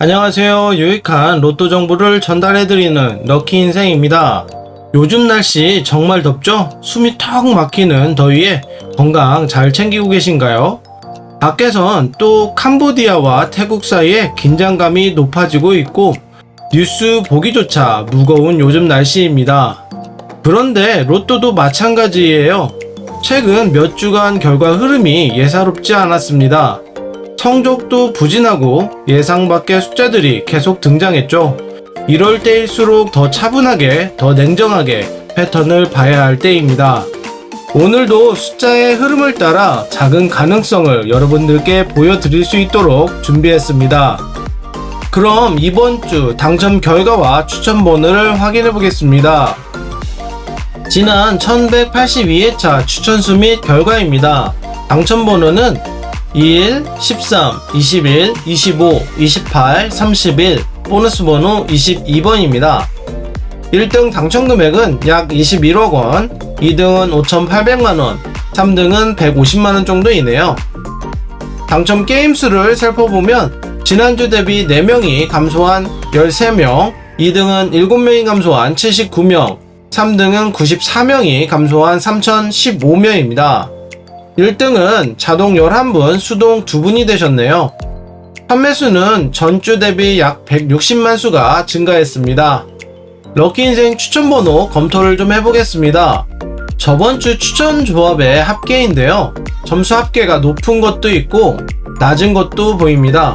안녕하세요. 유익한 로또 정보를 전달해드리는 럭키 인생입니다. 요즘 날씨 정말 덥죠? 숨이 턱 막히는 더위에 건강 잘 챙기고 계신가요? 밖에선 또 캄보디아와 태국 사이에 긴장감이 높아지고 있고 뉴스 보기조차 무거운 요즘 날씨입니다. 그런데 로또도 마찬가지예요. 최근 몇 주간 결과 흐름이 예사롭지 않았습니다. 성적도 부진하고 예상 밖의 숫자들이 계속 등장했죠. 이럴 때일수록 더 차분하게, 더 냉정하게 패턴을 봐야 할 때입니다. 오늘도 숫자의 흐름을 따라 작은 가능성을 여러분들께 보여드릴 수 있도록 준비했습니다. 그럼 이번 주 당첨 결과와 추천 번호를 확인해 보겠습니다. 지난 1182회차 추천수 및 결과입니다. 당첨 번호는 1, 13, 21, 25, 28, 31, 보너스 번호 22번입니다. 1등 당첨 금액은 약 21억 원, 2등은 5,800만 원, 3등은 150만 원 정도이네요. 당첨 게임 수를 살펴보면 지난주 대비 4명이 감소한 13명, 2등은 7명이 감소한 79명, 3등은 94명이 감소한 3,015명입니다. 1등은 자동 11분, 수동 2분이 되셨네요. 판매수는 전주 대비 약 160만 수가 증가했습니다. 럭키인생 추천번호 검토를 좀 해보겠습니다. 저번 주 추천 조합의 합계인데요. 점수 합계가 높은 것도 있고 낮은 것도 보입니다.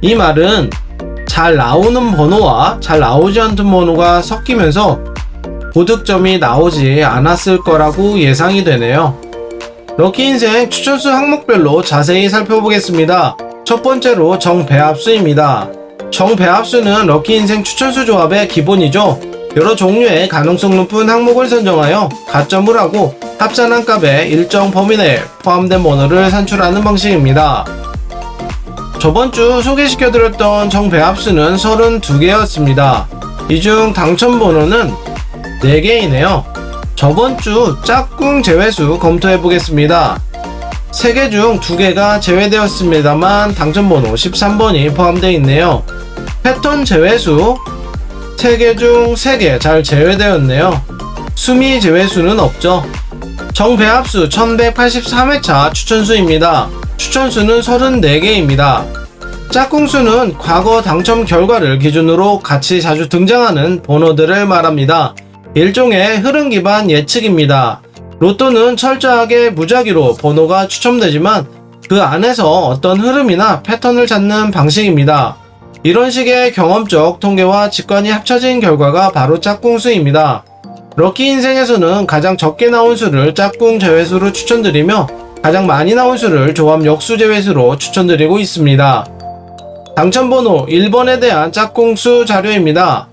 이 말은 잘 나오는 번호와 잘 나오지 않는 번호가 섞이면서 고득점이 나오지 않았을 거라고 예상이 되네요. 럭키 인생 추천수 항목별로 자세히 살펴보겠습니다. 첫 번째로 정배합수입니다. 정배합수는 럭키 인생 추천수 조합의 기본이죠. 여러 종류의 가능성 높은 항목을 선정하여 가점을 하고 합산한 값의 일정 범위 내에 포함된 번호를 산출하는 방식입니다. 저번 주 소개시켜드렸던 정배합수는 32개였습니다. 이 중 당첨 번호는 4개이네요. 저번 주 짝꿍 제외수 검토해 보겠습니다. 3개 중 2개가 제외되었습니다만 당첨번호 13번이 포함되어 있네요. 패턴 제외수 3개 중 3개 잘 제외되었네요. 수미 제외수는 없죠. 정배합수 1183회차 추천수입니다. 추천수는 34개입니다. 짝꿍수는 과거 당첨 결과를 기준으로 같이 자주 등장하는 번호들을 말합니다. 일종의 흐름 기반 예측입니다. 로또는 철저하게 무작위로 번호가 추첨되지만 그 안에서 어떤 흐름이나 패턴을 찾는 방식입니다. 이런 식의 경험적 통계와 직관이 합쳐진 결과가 바로 짝꿍수입니다. 럭키 인생에서는 가장 적게 나온 수를 짝꿍 제외수로 추천드리며 가장 많이 나온 수를 조합 역수 제외수로 추천드리고 있습니다. 당첨번호 1번에 대한 짝꿍수 자료입니다.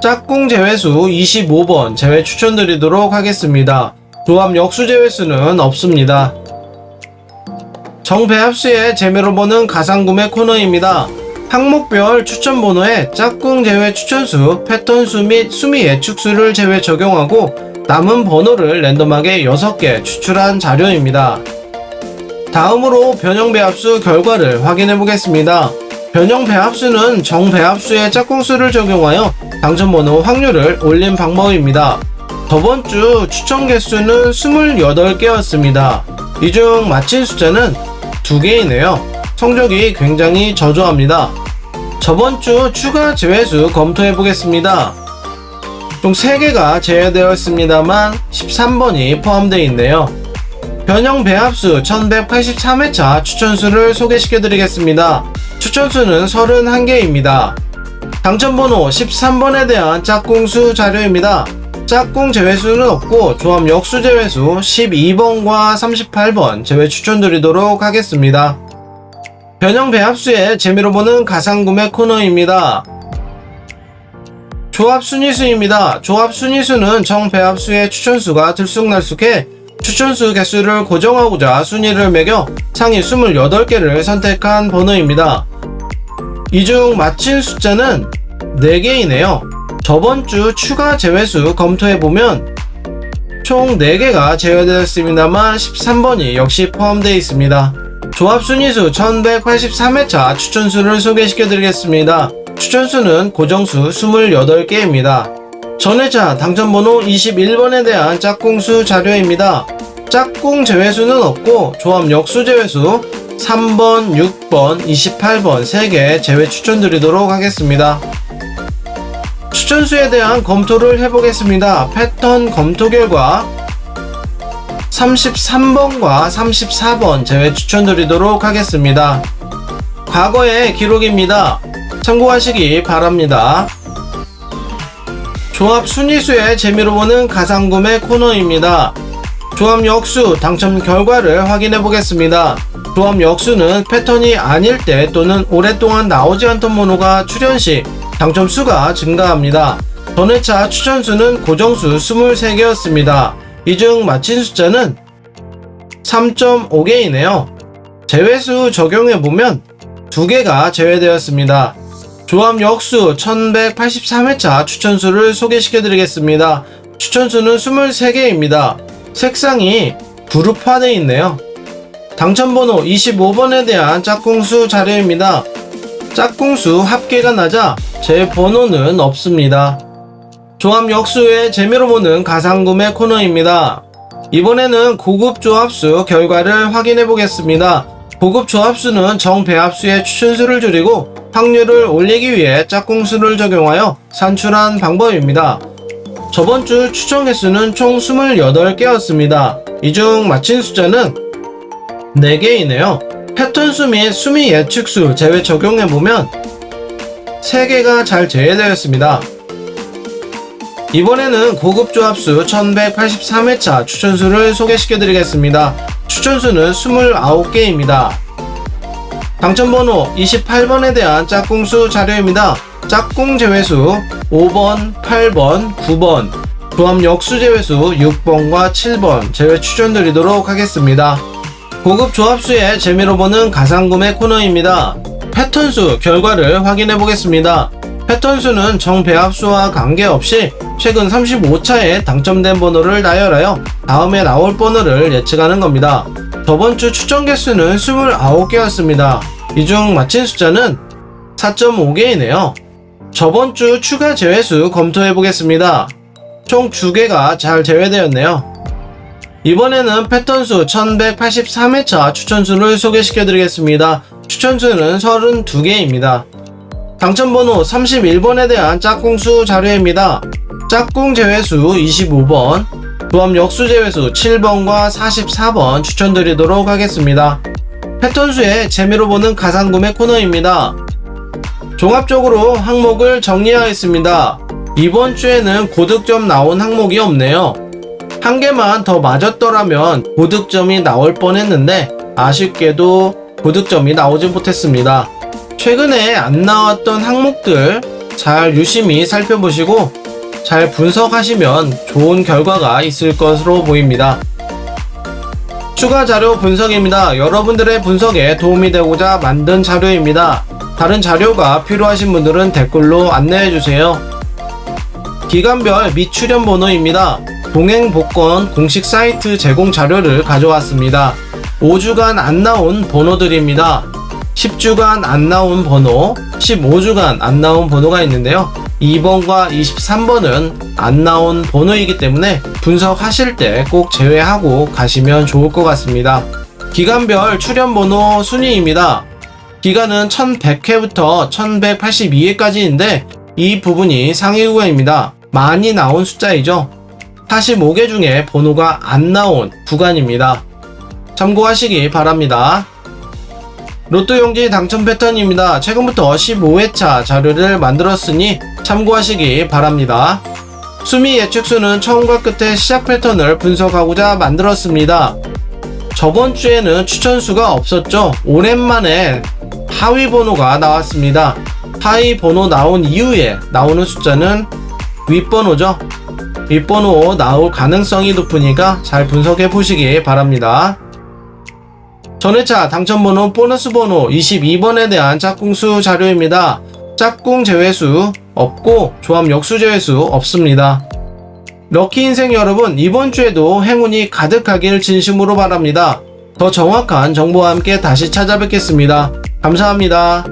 짝꿍 제외수 25번 제외 추천드리도록 하겠습니다. 조합 역수 제외수는 없습니다. 정배 합수의 재미로 보는 가상구매 코너입니다. 항목별 추천 번호에 짝꿍 제외 추천수, 패턴수 및 수미 예측수를 제외 적용하고 남은 번호를 랜덤하게 6개 추출한 자료입니다. 다음으로 변형 배합수 결과를 확인해 보겠습니다. 변형 배합수는 정 배합수의 짝꿍수를 적용하여 당첨번호 확률을 올린 방법입니다. 저번 주 추천 개수는 28개였습니다. 이중 맞힌 숫자는 2개이네요. 성적이 굉장히 저조합니다. 저번 주 추가 제외수 검토해 보겠습니다. 총 3개가 제외되었습니다만 13번이 포함되어 있네요. 변형 배합수 1183회차 추천수를 소개시켜 드리겠습니다. 추천수는 31개입니다. 당첨번호 13번에 대한 짝꿍수 자료입니다. 짝꿍 제외수는 없고 조합 역수 제외수 12번과 38번 제외 추천드리도록 하겠습니다. 변형 배합수의 재미로 보는 가상구매 코너입니다. 조합 순위수입니다. 조합 순위수는 정 배합수의 추천수가 들쑥날쑥해 추천수 개수를 고정하고자 순위를 매겨 상위 28개를 선택한 번호입니다. 이중 맞힌 숫자는 4개이네요. 저번 주 추가 제외수 검토해보면 총 4개가 제외되었습니다만 13번이 역시 포함되어 있습니다. 조합 순위수 1183회차 추천수를 소개시켜 드리겠습니다. 추천수는 고정수 28개입니다. 전회차 당첨번호 21번에 대한 짝꿍수 자료입니다. 짝꿍 제외수는 없고 조합 역수 제외수 3번, 6번, 28번 3개 제외 추천드리도록 하겠습니다. 추천수에 대한 검토를 해보겠습니다. 패턴 검토 결과 33번과 34번 제외 추천드리도록 하겠습니다. 과거의 기록입니다. 참고하시기 바랍니다. 조합 순위수의 재미로 보는 가상구매 코너입니다. 조합 역수 당첨 결과를 확인해 보겠습니다. 조합 역수는 패턴이 아닐 때 또는 오랫동안 나오지 않던 번호가 출현 시 당첨 수가 증가합니다. 전회차 추천수는 고정수 23개였습니다. 이 중 마친 숫자는 3.5개이네요. 제외수 적용해 보면 2개가 제외되었습니다. 조합 역수 1183회차 추천수를 소개시켜 드리겠습니다. 추천수는 23개입니다. 색상이 그룹화되어 있네요. 당첨번호 25번에 대한 짝꿍수 자료입니다. 짝꿍수 합계가 낮아 제 번호는 없습니다. 조합 역수의 재미로 보는 가상구매 코너입니다. 이번에는 고급 조합수 결과를 확인해 보겠습니다. 고급 조합수는 정배합수의 추천수를 줄이고 확률을 올리기 위해 짝꿍수를 적용하여 산출한 방법입니다. 저번 주 추천 개수는 총 28개였습니다. 이중 마친 숫자는 4개이네요. 패턴 수 및 수미 예측수 제외 적용해보면 3개가 잘 제외되었습니다. 이번에는 고급 조합수 1183회차 추천수를 소개시켜 드리겠습니다. 추천수는 29개입니다. 당첨번호 28번에 대한 짝꿍수 자료입니다. 짝꿍 제외수 5번, 8번, 9번, 조합 역수 제외수 6번과 7번 제외 추천드리도록 하겠습니다. 고급 조합수의 재미로 보는 가상구매 코너입니다. 패턴수 결과를 확인해 보겠습니다. 패턴수는 정배합수와 관계없이 최근 35차에 당첨된 번호를 나열하여 다음에 나올 번호를 예측하는 겁니다. 저번 주 추천 개수는 29개였습니다. 이 중 마친 숫자는 4.5개이네요. 저번 주 추가 제외수 검토해 보겠습니다. 총 2개가 잘 제외되었네요. 이번에는 패턴수 1183회차 추천수를 소개시켜 드리겠습니다. 추천수는 32개입니다. 당첨번호 31번에 대한 짝꿍수 자료입니다. 짝꿍 제외수 25번, 조합 역수 제외수 7번과 44번 추천드리도록 하겠습니다. 패턴수의 재미로 보는 가상구매 코너입니다. 종합적으로 항목을 정리하겠습니다. 이번 주에는 고득점 나온 항목이 없네요. 한 개만 더 맞았더라면 고득점이 나올 뻔했는데 아쉽게도 고득점이 나오지 못했습니다. 최근에 안 나왔던 항목들 잘 유심히 살펴보시고 잘 분석하시면 좋은 결과가 있을 것으로 보입니다. 추가 자료 분석입니다. 여러분들의 분석에 도움이 되고자 만든 자료입니다. 다른 자료가 필요하신 분들은 댓글로 안내해 주세요. 기간별 미출연 번호입니다. 동행 복권 공식 사이트 제공 자료를 가져왔습니다. 5주간 안 나온 번호들입니다. 10주간 안 나온 번호, 15주간 안 나온 번호가 있는데요. 2번과 23번은 안 나온 번호이기 때문에 분석하실 때 꼭 제외하고 가시면 좋을 것 같습니다. 기간별 출연 번호 순위입니다. 기간은 1100회부터 1182회까지인데 이 부분이 상위 구간입니다. 많이 나온 숫자이죠. 45개 중에 번호가 안 나온 구간입니다. 참고하시기 바랍니다. 로또 용지 당첨 패턴입니다. 최근부터 15회차 자료를 만들었으니 참고하시기 바랍니다. 수미 예측수는 처음과 끝의 시작 패턴을 분석하고자 만들었습니다. 저번 주에는 추천수가 없었죠. 오랜만에 하위 번호가 나왔습니다. 하위 번호 나온 이후에 나오는 숫자는 윗번호죠. 윗번호 나올 가능성이 높으니까 잘 분석해 보시기 바랍니다. 전회차 당첨번호 보너스 번호 22번에 대한 짝꿍수 자료입니다. 짝꿍 제외수 없고 조합 역수 제외수 없습니다. 럭키 인생 여러분 이번 주에도 행운이 가득하길 진심으로 바랍니다. 더 정확한 정보와 함께 다시 찾아뵙겠습니다. 감사합니다.